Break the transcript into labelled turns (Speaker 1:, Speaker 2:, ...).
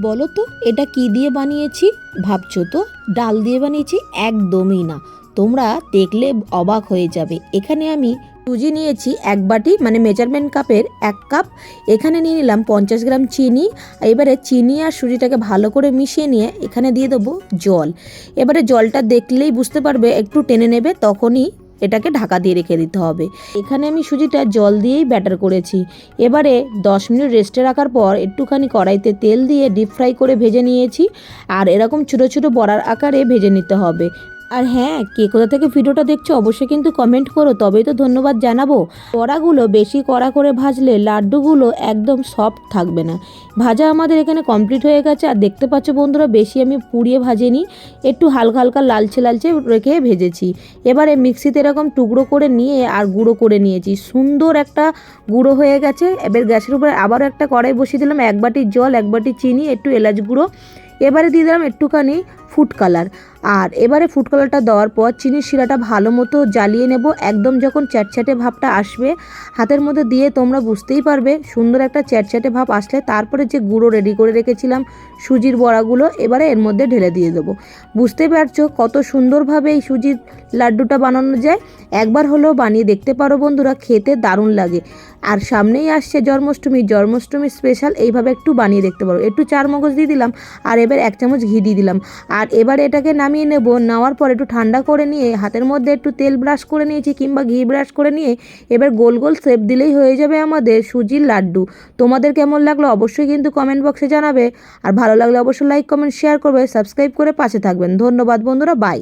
Speaker 1: বলো তো, এটা কি দিয়ে বানিয়েছি? ভাবছ তো, ডাল দিয়ে বানিয়েছি একদমই না। তোমরা দেখলে অবাক হয়ে যাবে। এখানে আমি সুজি নিয়েছি এক বাটি মানে মেজারমেন্ট কাপের এক কাপ এখানে নিয়ে নিলাম পঞ্চাশ গ্রাম চিনি। এবারে চিনি আর সুজিটাকে ভালো করে মিশিয়ে নিয়ে এখানে দিয়ে দেবো জল। এবারে জলটা দেখলেই বুঝতে পারবে, একটু টেনে নেবে, তখনই এটাকে ঢাকা দিয়ে রেখে দিতে হবে। এখানে আমি সুজিটা জল দিয়েই ব্যাটার করেছি। এবারে দশ মিনিট রেস্টে রাখার পর একটুখানি কড়াইতে তেল দিয়ে ডিপ ফ্রাই করে ভেজে নিয়েছি। আর এরকম ছোটো ছোটো বড়ার আকারে ভেজে নিতে হবে। আর হ্যাঁ কে কোথা থেকে ভিডিওটা দেখছ অবশ্যই কিন্তু কমেন্ট করো, তবেই তো ধন্যবাদ জানাব। বড়াগুলো বেশি কড়া করে ভাজলে লাড্ডুগুলো একদম সফট থাকবে না। ভাজা আমাদের এখানে কমপ্লিট হয়ে গেছে, আর দেখতে পাচ্ছ বন্ধুরা, বেশি আমি পুড়িয়ে ভাজিনি, একটু হালকা হালকা লালচে লালচে রেখে ভেজেছি। এবারে মিক্সিতে এরকম টুকরো করে নিয়ে আর গুঁড়ো করে নিয়েছি। সুন্দর একটা গুঁড়ো হয়ে গেছে, এবার গ্যাসের উপরে আবারও একটা কড়াই বসিয়ে দিলাম, এক বাটি জল, এক বাটি চিনি, একটু এলাচ গুঁড়ো। এবারে দিয়ে দিলাম একটুখানি ফুড কালার আর এবারে ফুড কালারটা দেওয়ার পর চিনির শিরাটা ভালো মতো জ্বালিয়ে নেব। একদম যখন চ্যাটচ্যাটে ভাবটা আসবে, হাতের মধ্যে দিয়ে তোমরা বুঝতেই পারবে সুন্দর একটা চ্যাটচ্যাটে ভাব আসলে। তারপরে যে গুঁড়ো রেডি করে রেখেছিলাম সুজির বড়াগুলো, এবারে এর মধ্যে ঢেলে দিয়ে দেবো। বুঝতে পারছ কত সুন্দরভাবে এই সুজির লাড্ডুটা বানানো যায়? একবার হলেও বানিয়ে দেখতে পারো বন্ধুরা, খেতে দারুণ লাগে। আর সামনেই আসছে জন্মাষ্টমী জন্মাষ্টমী স্পেশাল এইভাবে একটু বানিয়ে দেখতে পারো। একটু চার মগজ দিয়ে দিলাম, আর এবার এক চামচ ঘি দিয়ে দিলাম। আর এবার এটাকে নামিয়ে নেব। নেওয়ার পর একটু ঠান্ডা করে নিয়ে, হাতের মধ্যে একটু তেল ব্রাশ করে নিয়েছি কিংবা ঘি ব্রাশ করে নিয়ে, এবার গোল গোল শেপ দিলেই হয়ে যাবে আমাদের সুজির লাড্ডু। তোমাদের কেমন লাগল অবশ্যই কিন্তু কমেন্ট বক্সে জানাবে। আর ভালো লাগলে অবশ্যই লাইক কমেন্ট শেয়ার করবে। সাবস্ক্রাইব করে পাশে থাকবেন। ধন্যবাদ বন্ধুরা বাই